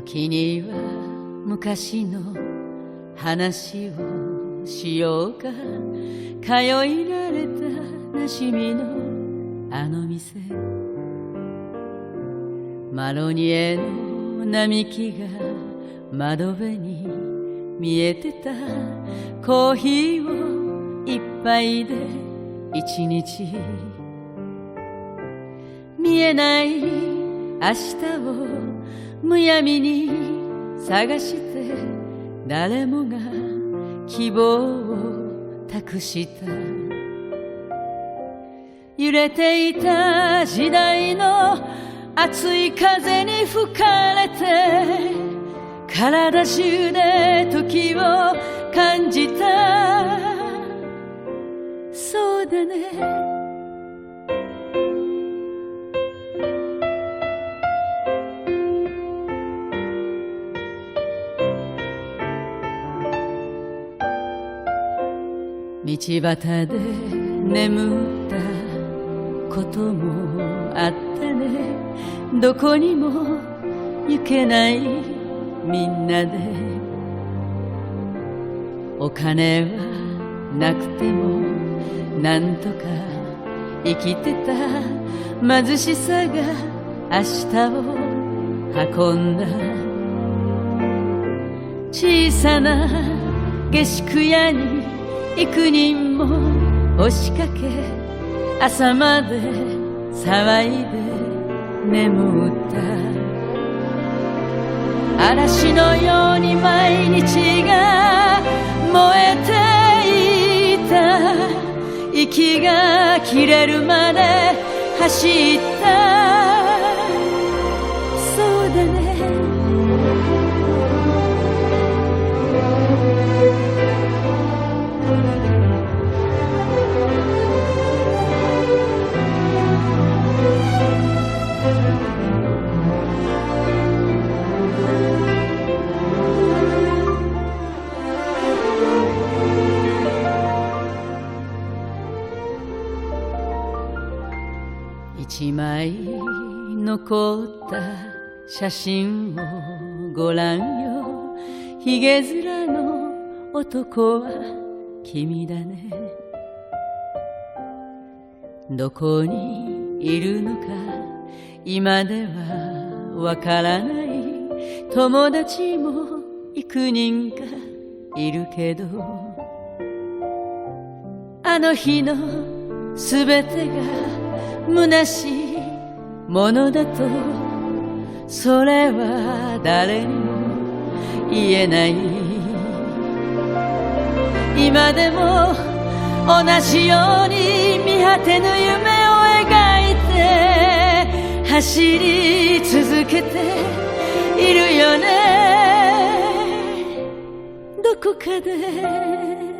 時には昔の話をしようか。通いられたなじみのあの店。マロニエの並木が窓辺に見えてた。コーヒーを一杯で一日。見えない明日をむやみに探して誰もが希望を託した。揺れていた時代の熱い風に吹かれて体中で時を感じた。そうだね。道端で眠ったこともあったね。どこにも行けないみんなで。お金はなくてもなんとか生きてた貧しさが明日を運んだ。小さな下宿屋に幾人も押しかけ朝まで騒いで眠った嵐のように毎日が燃えていた。息が切れるまで走った。一枚残った写真をご覧よ。ひげ面の男は君だね。どこにいるのか今ではわからない。友達も幾人かいるけど。あの日のすべてが虚しいものだとそれは誰にも言えない。今でも同じように見果てぬ夢を描いて走り続けているよね。どこかで。